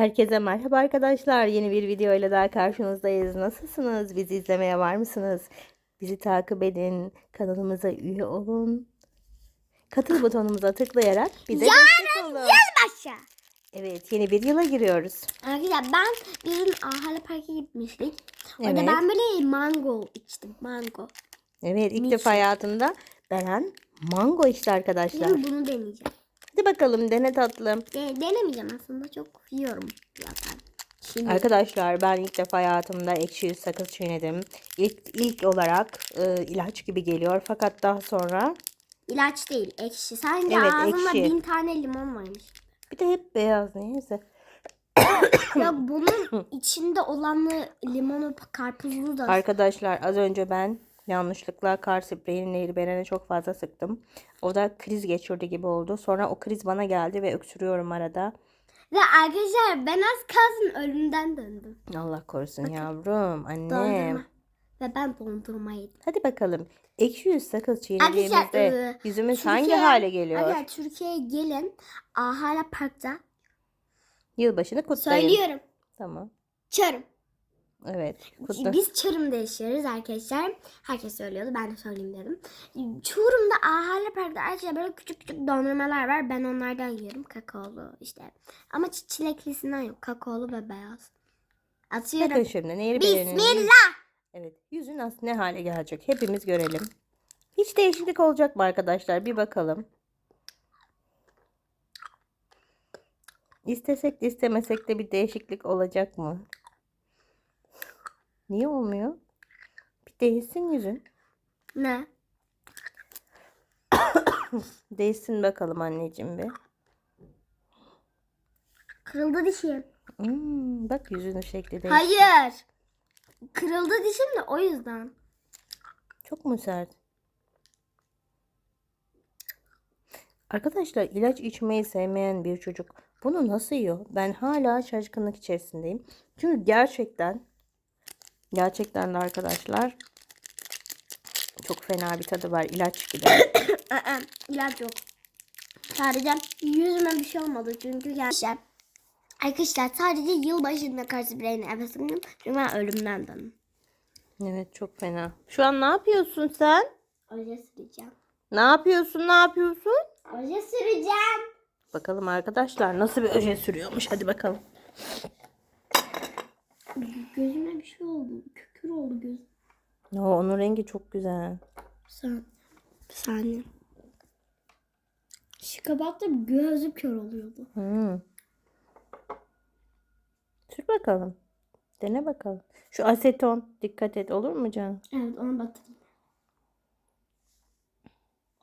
Herkese merhaba arkadaşlar. Yeni bir video ile daha karşınızdayız. Nasılsınız? Bizi izlemeye var mısınız? Bizi takip edin. Kanalımıza üye olun. Katıl butonumuza tıklayarak bize destek olun. Başla. Evet, yeni bir yıla giriyoruz. Arkadaşlar ben bir gün Ahale Park'a gitmiştik. Orada Evet. ben böyle mango içtim. Mango. Evet, ilk defa hayatında Beren mango içti arkadaşlar. Şimdi bunu deneyeceğim. Hadi bakalım dene tatlım. De- denemeyeceğim aslında çok yiyorum zaten. Şimdi Arkadaşlar ben ilk defa hayatımda ekşi yüz sakız çiğnedim. İlk, ilk olarak e, ilaç gibi geliyor fakat daha sonra ilaç değil ekşi. Sanki Evet, ağzımda ekşi. bin tane limon varmış. bir de hep beyaz neyse. ya bunun içinde olanı limonu karpuzlu da. Arkadaşlar az önce ben yanlışlıkla kar spreyini Nehir Beren'e çok fazla sıktım. O da kriz geçirdi gibi oldu. Sonra o kriz bana geldi ve öksürüyorum arada. Ve arkadaşlar ben az kalsın ölümden döndüm. Allah korusun yavrum annem. Dondurma. Ve ben dondurma yedim. Hadi bakalım. Ekşi yüz sakız çiğnediğimizde e, yüzümüz hangi Türkiye- hale geliyor? Arkadaşlar Türkiye'ye gelin. Ahale Park'ta. Yılbaşını kutlayın. Söylüyorum. Tamam. Çarım. Evet. Kutla. Biz Çorum'da yaşıyoruz arkadaşlar. Herkes söylüyordu. Ben de söyleyeyim dedim. Çorum'da Ahale Park'ta arkadaşlar böyle küçük küçük dondurmalar var. Ben onlardan yiyorum. Kakaolu işte. Ama çi- çileklisinden yok. Kakaolu ve beyaz. Atıyorum. Bakın şimdi Nehir Bismillah. Evet. Yüzün aslında ne hale gelecek? Hepimiz görelim. Hiç değişiklik olacak mı arkadaşlar? Bir bakalım. İstesek de istemesek de bir değişiklik olacak mı? Niye olmuyor? Bir değişsin yüzün. Ne? Değişsin bakalım anneciğim bir. Kırıldı dişim. Hmm, bak yüzünün şekli değişti. Hayır. Kırıldı dişim de o yüzden. Çok mu sert? Arkadaşlar ilaç içmeyi sevmeyen bir çocuk bunu nasıl yiyor? Ben hala şaşkınlık içerisindeyim. Çünkü gerçekten gerçekten de arkadaşlar çok fena bir tadı var ilaç gibi. İlaç yok. Sadece yüzüme bir şey olmadı çünkü gerçekten. Arkadaşlar sadece yılbaşında karşı bireyin nefes aldım. Çünkü ben ölümden döndüm. Evet çok fena. Şu an ne yapıyorsun sen? Oje süreceğim. Ne yapıyorsun? Ne yapıyorsun? Oje süreceğim. Bakalım arkadaşlar nasıl bir öje sürüyormuş. Hadi bakalım. Gözüme bir şey oldu. Kükür oldu göz. Oo, onun rengi çok güzel. Sen. Bir saniye. Şu kapattı gözüm kör oluyordu. Hmm. Sür bakalım. Dene bakalım. Şu aseton dikkat et olur mu canım? Evet ona batırdım.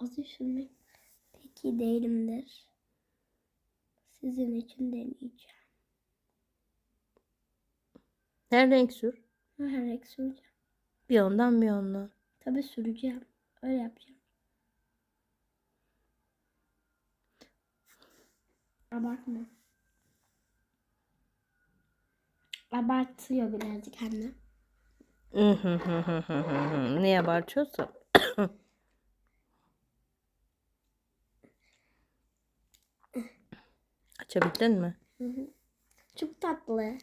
Oje sürmek peki değilimdir. Sizin için deneyeceğim. Her renk sür. Her renk süreceğim. Bir yandan bir yandan. Tabii süreceğim. Öyle yapacağım. Abartma. Abartıyor birazcık anne. ne abartıyorsa. Açabildin mi? Çok tatlı.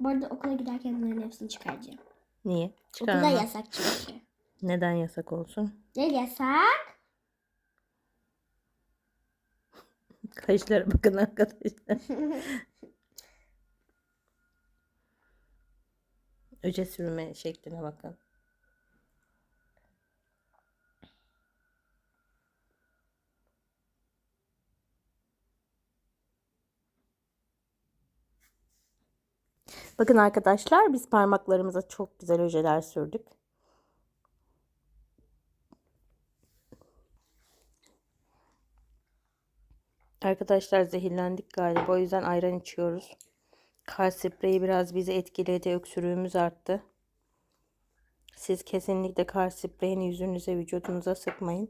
Bu arada okula giderken bunların hepsini çıkaracağım. Niye? Okulda Çıkarma. yasak çünkü. Neden yasak olsun? Ne yasak? Kaşlara bakın arkadaşlar. Öce sürme şekline bakın. Bakın arkadaşlar biz parmaklarımıza çok güzel ojeler sürdük. Arkadaşlar zehirlendik galiba. O yüzden ayran içiyoruz. Kar spreyi biraz bizi etkiledi. Öksürüğümüz arttı. Siz kesinlikle kar spreyini yüzünüze, vücudunuza sıkmayın.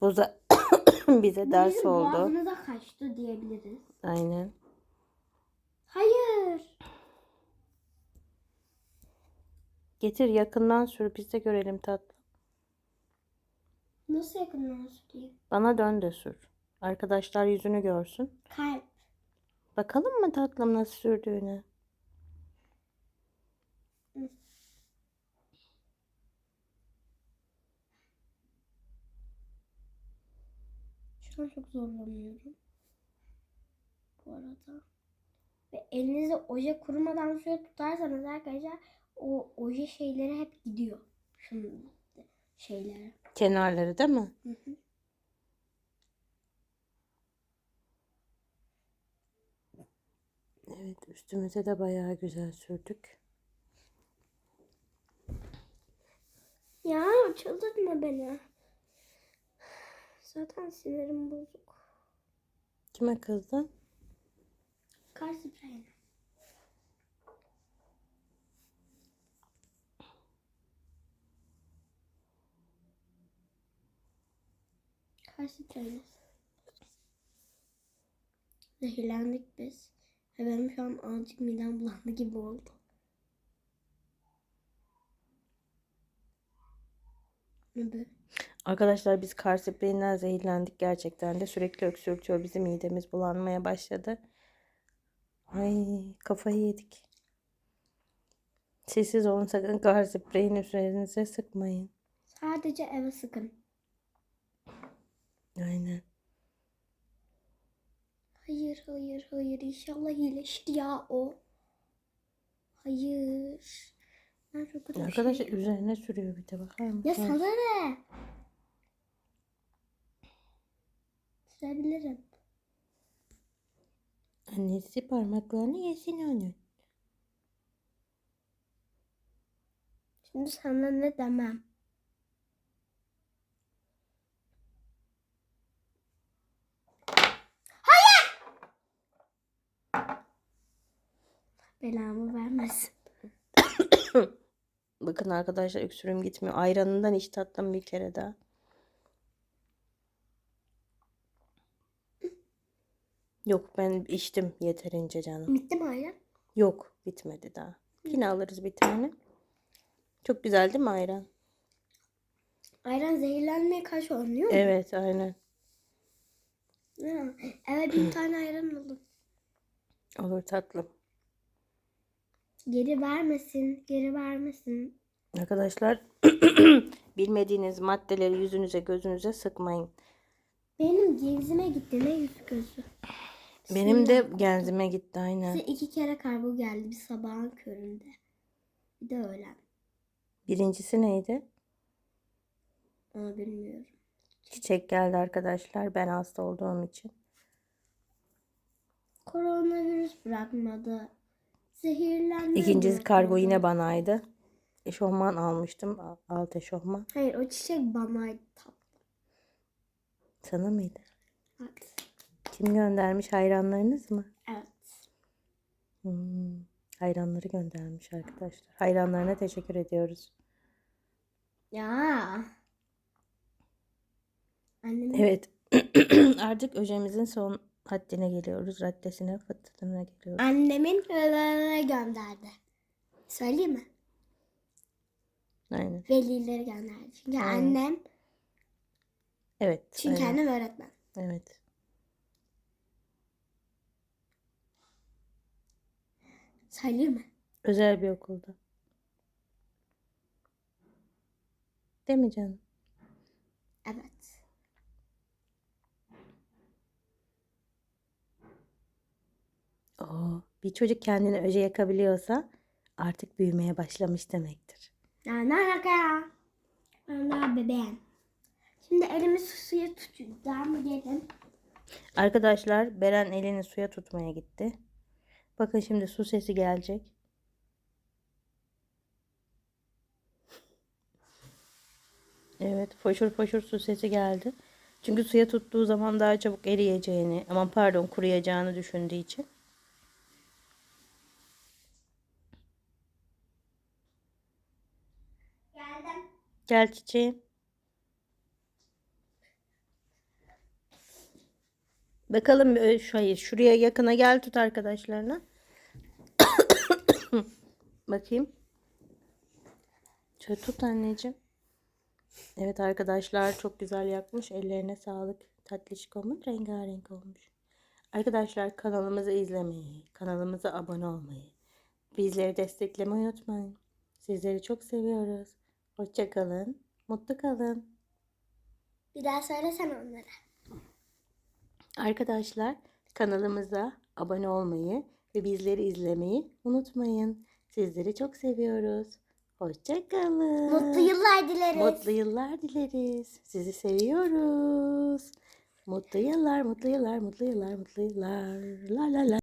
Bu da bize ders Bizim oldu. boğazımıza kaçtı diyebiliriz. Aynen. Hayır. Getir yakından sür biz de görelim tatlım. Nasıl yakından süreyim? Bana dön de sür. Arkadaşlar yüzünü görsün. Kalp. Bakalım mı tatlım nasıl sürdüğünü? Şu an çok zorlanıyorum. Bu arada. Ve elinizi oje kurumadan suya tutarsanız arkadaşlar o oje şeyleri hep gidiyor. Şunun şeyleri. Kenarları değil mi? Hı hı. Evet üstümüze de bayağı güzel sürdük. Ya çıldırtma beni. Zaten sinirim bozuk. Kime kızdın? Kar spreyine. Kar spreyine. Zehirlendik biz. Ve benim şu an azıcık midem bulandı gibi oldu. Ne? Arkadaşlar biz kar spreyinden zehirlendik gerçekten de. Sürekli öksürtüyor. Bizim midemiz bulanmaya başladı. Ay kafayı yedik. Sessiz olun sakın kar spreyini üzerinize sıkmayın. Sadece eve sıkın. Aynen. Hayır hayır hayır inşallah iyileşir ya o. Hayır. Ben çok kötü bir Arkadaşlar şey. üzerine sürüyor bir de bakar Ya mısın? sana ne? Sürebilirim. Annesi parmaklarını yesin onun. Şimdi sana ne demem. Hayır! Belamı vermesin. Bakın arkadaşlar öksürüğüm gitmiyor. Ayranından hiç tattım bir kere daha. Yok ben içtim yeterince canım. Bitti mi ayran? Yok bitmedi daha. Yine alırız bir tane. Çok güzel değil mi ayran? Ayran zehirlenmeye karşı oynuyor mu? Evet aynen. Ha, Evet bir tane ayran aldım. Olur tatlım. Geri vermesin, geri vermesin. Arkadaşlar bilmediğiniz maddeleri yüzünüze gözünüze sıkmayın. Benim genzime gitti ne yüz gözü. Benim de genzime gitti aynen. Size iki kere kargo geldi bir sabahın köründe. Bir de öğlen. Birincisi neydi? Onu bilmiyorum. Çiçek geldi arkadaşlar ben hasta olduğum için. Koronavirüs bırakmadı. Zehirlenme İkincisi kargo yine banaydı. Eşofman almıştım. Alt eşofman. Hayır o çiçek banaydı tatlı. Sana mıydı? Evet. Kim göndermiş? Hayranlarınız mı? Evet. Hmm, hayranları göndermiş arkadaşlar. Hayranlarına teşekkür ediyoruz. Ya. Annem Evet. Artık öjemizin son haddine geliyoruz. Raddesine, fıtratına geliyoruz. Annemin velilere gönderdi. Söyleyeyim mi? Aynen. Velileri gönderdi. Çünkü Aynen. annem, Evet. çünkü aynen. annem öğretmen. Evet. Söyleyeyim mi? Özel bir okulda. Değil mi canım? Evet. Oo, bir çocuk kendini öce yakabiliyorsa artık büyümeye başlamış demektir. Ne alaka ya? Daha bebeğim. Şimdi elimi suya tutacağım. Gelin. Arkadaşlar Beren elini suya tutmaya gitti. Bakın şimdi su sesi gelecek. Evet, foşur foşur su sesi geldi. Çünkü suya tuttuğu zaman daha çabuk eriyeceğini, aman pardon kuruyacağını düşündüğü için. Gel çiçeğim. Bakalım e, şu hayır şuraya yakına gel tut arkadaşlarına. Bakayım. Şöyle tut anneciğim. Evet arkadaşlar çok güzel yakmış. Ellerine sağlık. Tatlışkomun rengarenk olmuş. Arkadaşlar kanalımızı izlemeyi, kanalımıza abone olmayı, bizleri desteklemeyi unutmayın. Sizleri çok seviyoruz. Hoşça kalın, mutlu kalın. Bir daha söylesene onlara. Arkadaşlar kanalımıza abone olmayı ve bizleri izlemeyi unutmayın. Sizleri çok seviyoruz. Hoşça kalın. Mutlu yıllar dileriz. Mutlu yıllar dileriz. Sizi seviyoruz. Mutlu yıllar, mutlu yıllar, mutlu yıllar, mutlu yıllar. La la la.